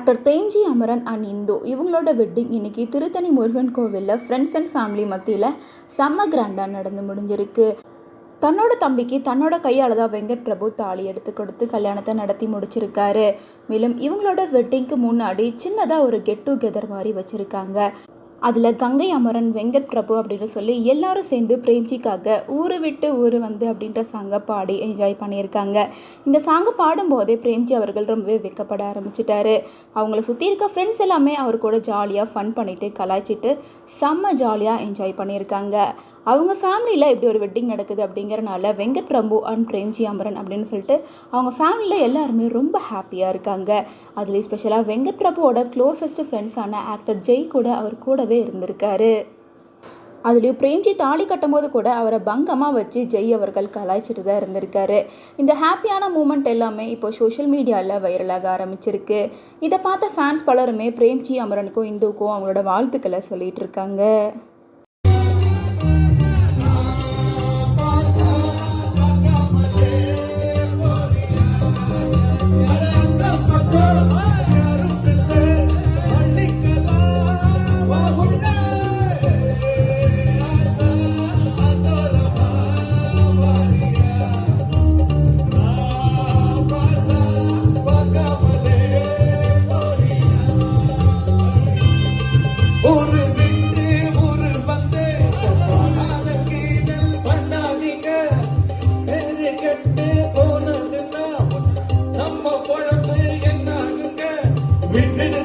Actor Premgi Amaran and Hindu இவங்களோட wedding இன்னைக்கு திருத்தணி முருகன் கோவிலில் ஃப்ரெண்ட்ஸ் அண்ட் ஃபேமிலி மத்தியில் செம்ம கிராண்டாக நடந்து முடிஞ்சிருக்கு. தன்னோட தம்பிக்கு தன்னோட கையால் தான் வெங்கட் பிரபு தாலி எடுத்து கொடுத்து கல்யாணத்தை நடத்தி முடிச்சிருக்காரு. மேலும் இவங்களோட வெட்டிங்க்கு முன்னாடி சின்னதாக ஒரு கெட் டுகெதர் மாதிரி வச்சுருக்காங்க. அதில் கங்கை அமரன் வெங்கட் பிரபு அப்படின்னு சொல்லி எல்லாரும் சேர்ந்து பிரேம்ஜிக்காக ஊரு விட்டு ஊர் வந்து அப்படின்ற சாங்கை பாடி என்ஜாய் பண்ணியிருக்காங்க. இந்த சாங்கை பாடும்போதே பிரேம்ஜி அவர்கள் ரொம்பவே வெக்கப்பட ஆரம்பிச்சிட்டாரு. அவங்கள சுற்றி இருக்க ஃப்ரெண்ட்ஸ் எல்லாமே அவர் கூட ஜாலியாக ஃபன் பண்ணிட்டு கலாய்ச்சிட்டு செம்ம ஜாலியாக என்ஜாய் பண்ணியிருக்காங்க. அவங்க ஃபேமிலியில் இப்படி ஒரு வெட்டிங் நடக்குது அப்படிங்கிறனால வெங்கட் பிரபு அண்ட் பிரேம்ஜி அமரன் அப்படின்னு சொல்லிட்டு அவங்க ஃபேமிலியில் எல்லாருமே ரொம்ப ஹாப்பியாக இருக்காங்க. அதுலேயும் ஸ்பெஷலாக வெங்கட் பிரபுவோட க்ளோசஸ்ட் ஃப்ரெண்ட்ஸான ஆக்டர் ஜெய் கூட அவர் கூடவே இருந்திருக்காரு. அதுலேயும் பிரேம்ஜி தாலி கட்டும்போது கூட அவரை பங்கமாக வச்சு ஜெய் அவர்கள் கலாய்ச்சிட்டு தான் இருந்திருக்காரு. இந்த ஹாப்பியான மூமெண்ட் எல்லாமே இப்போ சோஷியல் மீடியாவில் வைரலாக ஆரம்பிச்சிருக்கு. இதை பார்த்த ஃபேன்ஸ் பலருமே பிரேம்ஜி அமரனுக்கும் இந்துக்கும் அவங்களோட வாழ்த்துக்களை சொல்லிட்டு இருக்காங்க. We need.